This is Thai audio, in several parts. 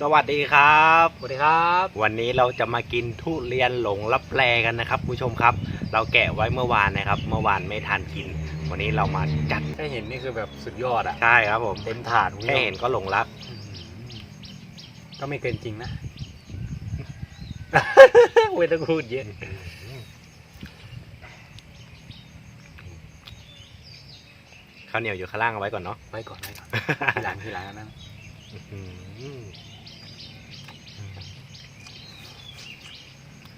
สวัสดีครับ สวัสดีครับ วันนี้เราจะมากินทุเรียนหลงลับแลกันนะครับผู้ชมครับ เราแกะไว้เมื่อวานนะครับ เมื่อวานไม่ทานกิน วันนี้เรามาจัดแค่เห็นนี่คือแบบสุดยอดอะ ใช่ครับผม เต็มถาดแค่เห็นก็หลงรักอื้อหือก็ไม่เกินจริงนะเว้ยต้องพูดเยอะข้าวเหนียวอยู่ข้างล่างเอาไว้ก่อนเนาะ ไว้ก่อนไว้ก่อนทีหลังทีหลังอันนั้น อื้อหืออื้อหือ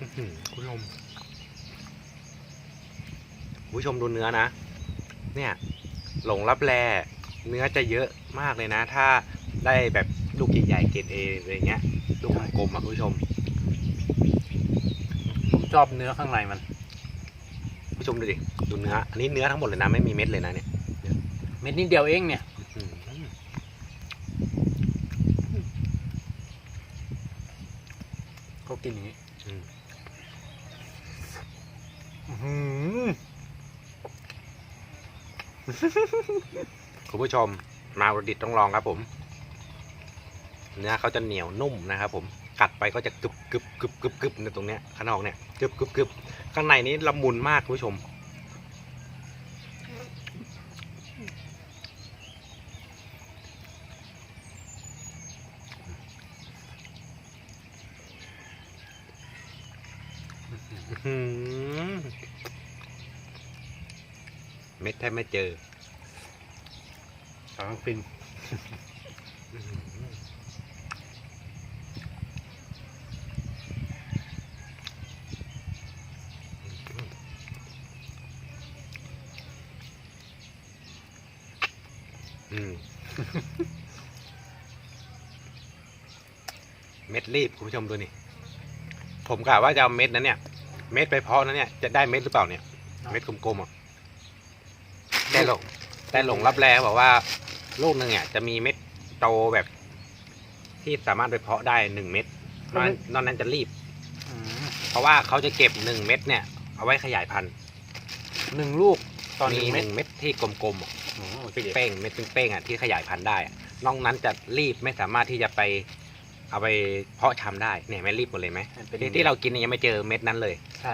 คุณผู้ชมคุณผู้ชมดูเนื้อนะ เนี่ย หลงรับแลเนื้อจะเยอะมากเลยนะ ถ้าได้แบบลูกใหญ่ๆเกรดเออะไรเงี้ย ลูกกลมๆอะคุณผู้ชม ผมชอบเนื้อข้างในมันคุณผู้ชมดูดิ ดูเนื้อ อันนี้เนื้อทั้งหมดเลยนะ ไม่มีเม็ดเลยนะเนี่ย เม็ดนิดเดียวเองเนี่ยอื้อหือเขากินอย่างนี้ อืม อื้อหือ คุณผู้ชม มาอุดิตถ์ต้องลองครับผม เนื้อเขาจะเหนียวนุ่มนะครับผม กัดไปก็จะกรึบกรึบกรึบกรึบกรึบในตรงเนี้ยข้างนอกเนี่ยกรึบกรึบกรึบข้างในนี้ละมุนมากคุณผู้ชม เม็ดแทบไม่เจอกำลังฟินอืม เม็ดรีบคุณผู้ชมดูนี่ ผมกะว่าจะเอาเม็ดนั้นเนี่ย เม็ดไปเพาะนั้นเนี่ย จะได้เม็ดหรือเปล่าเนี่ย เม็ดกลมๆอะ แต่หลงแต่หลงรับแรบอกว่าลูกหนึ่งเนี่ยจะมีเม็ดโตแบบ ที่สามารถไปเพาะได้หนึ่งเม็ดนอกนั้นนอกนั้นจะรีบอื้อหือเพราะว่าเขาจะเก็บหนึ่งเม็ดเนี่ย เอาไว้ขยายพันธุ์หนึ่งลูกตอนหมีนึ่งหเม็ดนึ่งเม็ดที่กลมๆอะโอ้โหเป้งๆเม็ดเป้งๆอะที่ขยายพันธุ์ได้อะนอกนั้นจะรีบไม่สามารถที่จะไป เอาไปเพาะชำได้เนี่ยไม่รีบหมดเลยไหมเป็นที่ที่เรากินเนี่ยยังไม่เจอเม็ดนั้นเลยใช่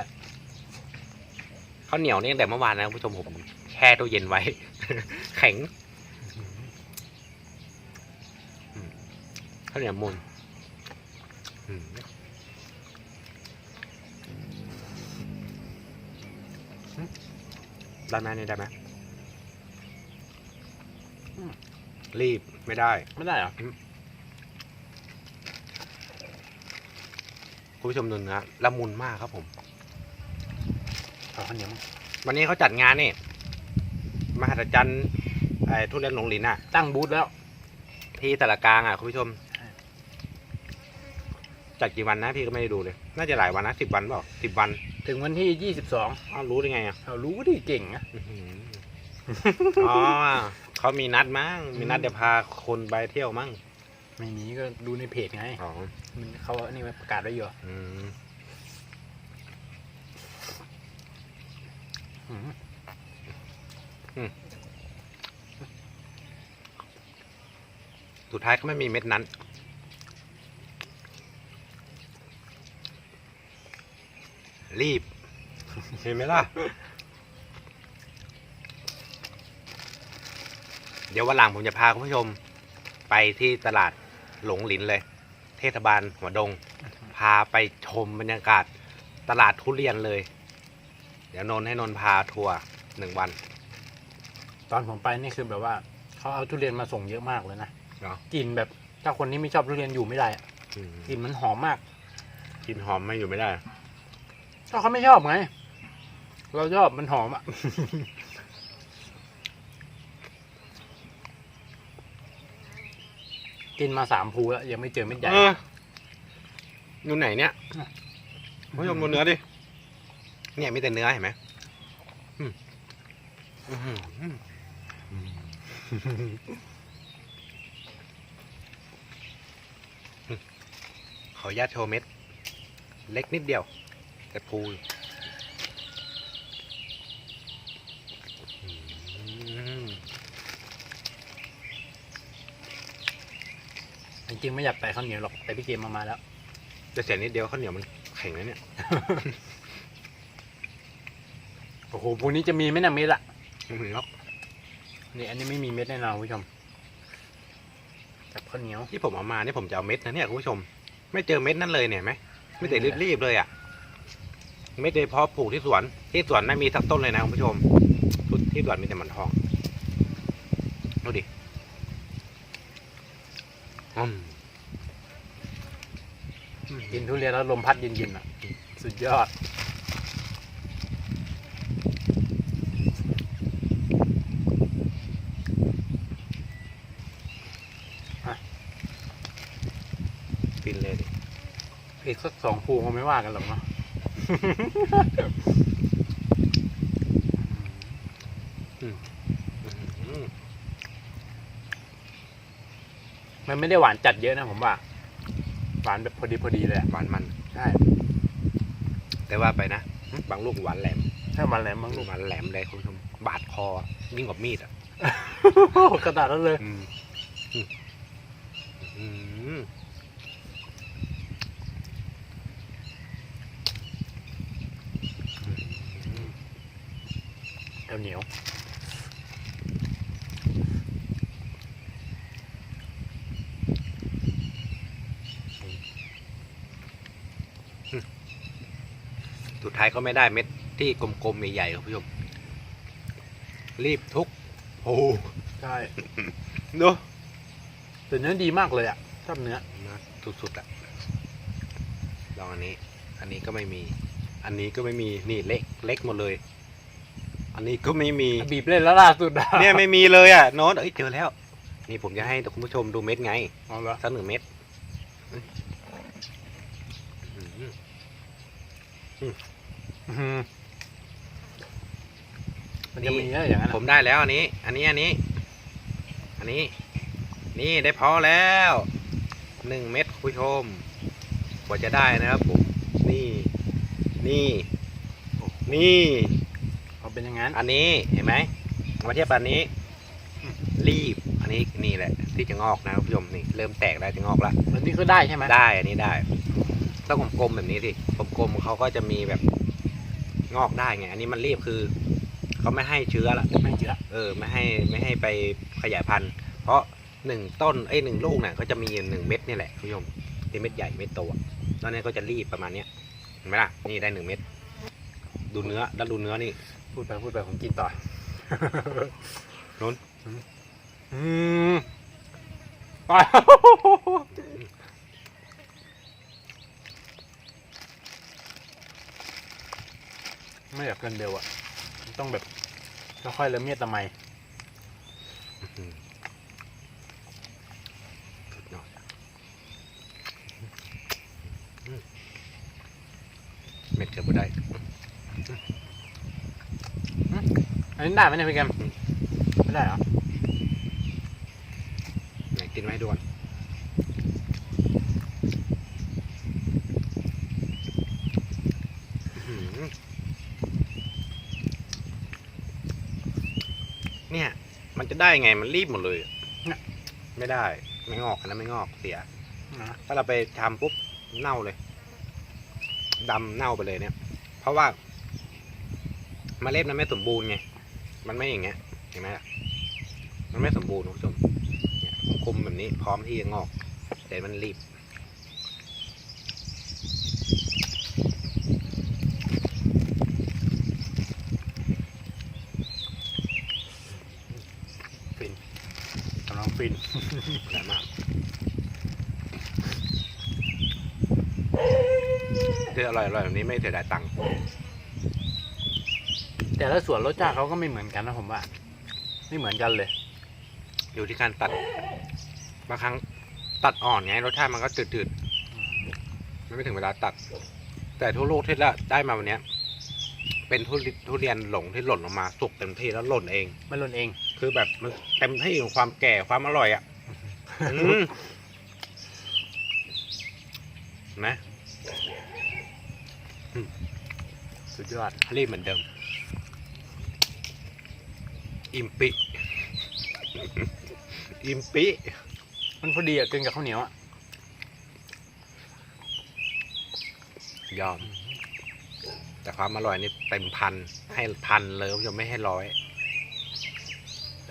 ข้าวเหนียวนี่ตั้งแต่เมื่อวานนะคุณผู้ชมผม แช่ตู้เย็นไว้ แข็งอืมข้าวเหนียวมูลอืมได้ไหมนี่ได้ไหมรีบไม่ได้ ไม่ได้เหรอคุณผู้ชมดูเนื้อละมุนมากครับผมเอาข้าวเหนียวมั้งวันนี้เขาจัดงานนี่ มหัศจรรย์ไอ้ทุเรียนหลงหลินอะ ตั้งบูธแล้ว ที่ตะละกลางอะคุณผู้ชมใช่จัดกี่วันนะพี่ก็ไม่ได้ดูเลย น่าจะหลายวันนะสิบวันเปล่าสิบวันถึงวันที่ยี่สิบสองอ้าวรู้ได้ไงอะเรารู้ดิเก่งนะอื้อหืออ๋อเขามีนัดมั้งมีนัดอืมจะพาคนไปเที่ยวมั้งไม่มีก็ดูในเพจไงอ๋อมันเขาอันนี่ไว้ประกาศไว้อยู่อืมอื้อหือ สุดท้ายก็ไม่มีเม็ดนั้น รีบ เห็นไหมล่ะ เดี๋ยววันหลังผมจะพาคุณผู้ชม ไปที่ตลาดหลงหลินเลย เทศบาลหัวดง พาไปชมบรรยากาศตลาดทุเรียนเลย เดี๋ยวนนท์ให้นนท์พาทัวร์หนึ่งวัน ตอนผมไปนี่คือแบบว่าเขาเอาทุเรียนมาส่งเยอะมากเลยนะเหรอ กลิ่นแบบถ้าคนที่ไม่ชอบทุเรียนอยู่ไม่ได้อะอืมกลิ่นมันหอมมากกินหอมไม่อยู่ไม่ได้ ก็เขาไม่ชอบไงเราชอบมันหอมอะ กินมาสามภูแล้วยังไม่เจอเม็ดใหญ่ เออดูไหนเนี่ยคุณผู้ชมดูเนื้อดิ เนี่ยมีแต่เนื้อเห็นไหมอืมอื้อหืออืม ขออนุญาตโชว์เม็ด เล็กนิดเดียว แต่พูอืมจริงๆไม่อยากแต่ข้าวเหนียวหรอกแต่พี่เกมมามาแล้วจะเสียนิดเดียวข้าวเหนียวมันแข็งแล้วเนี่ย โอ้โหพรุ่งนี้จะมีไหมเนี่ยเม็ดอะไม่ถึงหรอก นี่อันนี้ไม่มีเม็ดแน่นอนคุณผู้ชมกับข้าวเหนียว ที่ผมเอามาเนี่ยผมจะเอาเม็ดนะเนี่ยคุณผู้ชม ไม่เจอเม็ดนั่นเลยเนี่ยไหมไม่แต่รีบๆเลยอะเม็ดเลยเพาะปลูกที่สวน ที่สวนไม่มีสักต้นเลยนะคุณผู้ชมทุกที่สวนมีแต่หมันทองดูดิอืมกินทุเรียนแล้วลมพัดเย็นๆอะ สุดยอด เลยดิอีกสักสองภูคงไม่ว่ากันหรอกเนาะอืมมันไม่ได้หวานจัดเยอะนะผมว่า หวานแบบพอดีพอดีเลยอะหวานมันใช่แต่ว่าไปนะบางลูกหวานแหลม ถ้ามันแหลมบ้างลูลูกกหวานแหลมเลยคุณผู้ชมบาดคอยิ่งกว่ามีดอะกระดาษนั้นเลย อืมอืมอืมอืม เดี๋ยวเหนียวสุดท้ายก็ไม่ได้เม็ดที่กลมๆใหญ่ๆคุณผู้ชม รีบทุกโอ้โหใช่เนาะแต่เนื้อดีมากเลยอะชอบเนื้อนะสุดๆอะลองอันนี้ อันนี้ก็ไม่มี อันนี้ก็ไม่มีนี่เล็กเล็กหมดเลย อันนี้ก็ไม่มีบีบเล่นแล้วล่าสุดอะเนี่ยไม่มีเลยอะโน้ตเอ้ยเจอแล้ว นี่ผมจะให้คุณผู้ชมดูเม็ดไงเอาละสักหนึ่งเม็ดอืมอื้อหือมันจะมีเยอะอย่างนั้นผอะมได้แล้วอันนี้ อันนี้อันนี้ อันนี้ นี่ได้พอแล้วหนึ่งเม็ดคุณผู้ชมกว่าจะได้นะครับผมนี่ นี่ นี่ เอาเป็นอย่างนั้น อันนี้เห็นไหมมาเทียบกับอันนี้ รีบ อันนี้นี่แหละ ที่จะงอกนะคุณผู้ชมนี่เริ่มแตกแล้วจะงอกแล้วอันนี้ก็ได้ใช่ไหมได้อันนี้ได้ต้องกลมๆแบบนี้สิกลมๆเขาก็จะมีแบบงอกได้ไง อันนี้มันรีบคือเขาไม่ให้เชื้อละไม่เยอะเออไม่ให้ไม่ให้ไปขยายพันธุ์ เพราะหนึ่งต้นไอ้ยหนึ่งลูกเนี่ยก็จะมีหนึ่งเม็ดนี่แหละคุณผู้ชมที่เม็ดใหญ่เม็ดโตอะตอนนี้ก็จะรีบประมาณเนี้ยเห็นไหมล่ะนี่ได้หนึ่งเม็ด ดูเนื้อแล้วดูเนื้อนี่ พูดไปพูดไปผมกินต่อโน้นอืมไป ไม่อยากเกินเร็วอะ ต้องแบบค่อยๆละเมียดละไมสุดยอดเม็ดเกือบไม่ได้ อันนี้ได้ไหมเนี่ยพี่แกมไม่ได้เหรอไหนกินไว้ให้ดูก่อนอื้อหือเนี่ย มันจะได้ไงมันรีบหมดเลยอะเนี่ยไม่ได้ ไม่งอกอันนั้นไม่งอกเสีย นะถ้าเราไปทำปุ๊บเน่าเลยดำเน่าไปเลยเนี่ย เพราะว่าเมล็ดมันไม่สมบูรณ์ไง มันไม่อย่างเงี้ยเห็นไหมล่ะมันไม่สมบูรณ์คุณผู้ชมเนี่ยคมๆแบบนี้พร้อมที่จะงอก แต่มันรีบฟินกำลังฟินอร่อยมากที่อร่อยๆแบบนี้ไม่เสียดายตังค์ แต่ละส่วนรสชาติเขาก็ไม่เหมือนกันนะผมว่า ไม่เหมือนกันเลย อยู่ที่การตัด บางครั้งตัดอ่อนไงรสชาติมันก็จืดๆมันไม่ถึงเวลาตัด แต่ทุกลูกที่ละได้มาวันเนี้ยเป็นทุเรทุเรียนหลงที่หล่นลงมาสุกเต็มที่แล้วหล่นเอง มันหล่นเอง คือแบบมันเต็มที่ของความแก่ความอร่อยอะอืมนะสุดยอดรีบเหมือนเดิม อิ่มปิอิ่มปิมันพอดีอะกินกับข้าวเหนียวอะยอม แต่ความอร่อยนี่เต็มพันให้พันเลยผมจไม่ให้ร้อย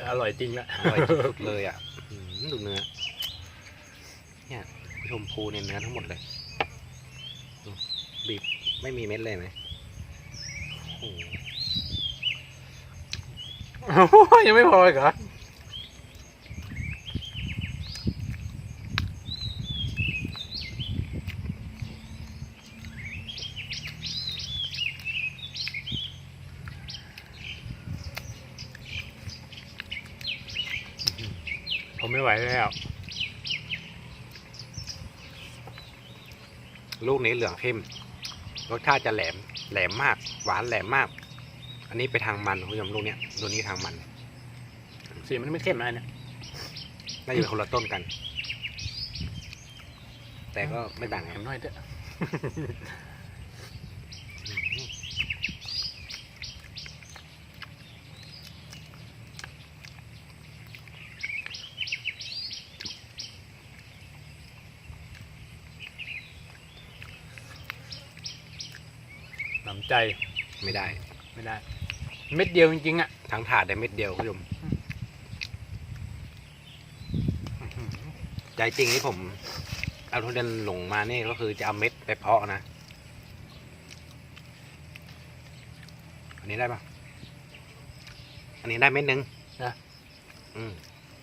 อร่อยจริงละอร่อยทุดเลยอะดูเนื้อ เนี่ยชมพูเนี่ยเนื้อทั้งหมดเลยบีบไม่มีเม็ดเลยไหมโอ้ ยังไม่พออีกเหรอผมไม่ไหวแล้ว ลูกนี้เหลืองเข้มรสชาติจะแหลม แหลมมาก หวานแหลมมาก อันนี้ไปทางมันคุณผู้ชมลูกเนี้ยลูกนี้ทางมัน สีมันไม่เข้มนะเนี่ยน่าจะเป็นคนละต้นกัน แต่ก็ไม่ต่างแหกันมน้อยเด้อหนำใจไม่ได้ ไม่ได้ เม็ดเดียวจริงๆอะทั้งถาดได้เม็ดเดียวคุณผู้ชมใจจริงที่ผม เอาทุเรียนหลงมานี่ก็คือจะเอาเม็ดไปเพาะนะ อันนี้ได้ปะอันนี้ได้เม็ดหนึ่งนะอืม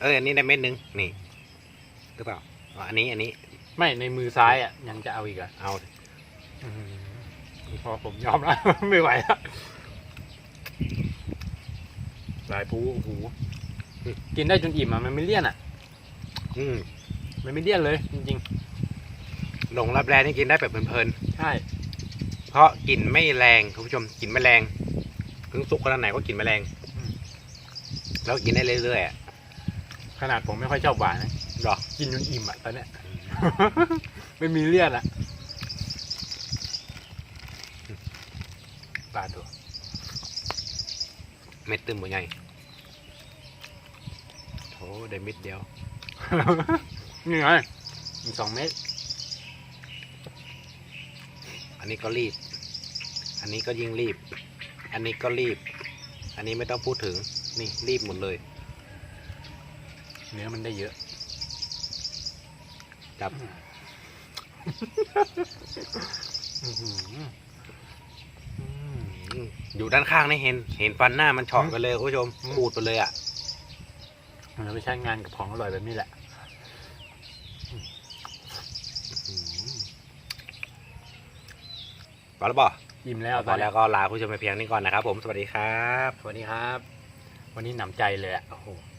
เอออันนี้ได้เม็ดหนึ่งนี่หรือเปล่าอ๋ออันนี้อันนี้ ไม่ในมือซ้ายอะยังจะเอาอีกเหรอะเอาพอผมยอมแล้วไม่ไหวแล้ว หลายปูโอ้โหกินได้จนอิ่มอะมันไม่เลี่ยนอะ อืมมันไม่เลี่ยนเลย จริงหลงรับแรงนี่กินได้แบบเพลินๆ ใช่ๆเพราะกลิ่นไม่แรงคุณผู้ชมกลิ่นไม่แรงถึงสุกขนาดไหนก็กลิ่นไม่แรง อืม แล้วกินได้เรื่อยๆอะขนาดผมไม่ค่อยชอบหวานนะหรอกินจนอิ่มอะตอนเนี้ย ไม่มีเลี่ยนอะปลาตัว เม็ดตึมหัวใหญ่โถได้เม็ดเดียว นี่ไงอีกสองเม็ด อันนี้ก็รีบ อันนี้ก็ยิ่งรีบ อันนี้ก็รีบ อันนี้ไม่ต้องพูดถึง นี่รีบหมดเลย เนื้อมันได้เยอะ จับอื้อหืออืม อยู่ด้านข้างนี่เห็น เห็นฟันหน้ามันเฉาะไปเลยคุณผู้ชมอืมปูดไปเลยอะเราไปใช้งานกับของอร่อยแบบนี้แหละอืมพอแล้วบ่อิ่มแล้วพอแล้วก็ลาคุณผู้ชมไปเพียงนี้ก่อนนะครับผมสวัสดีครับ สวัสดีครับ วันนี้หนำใจเลยอะโอ้โหอ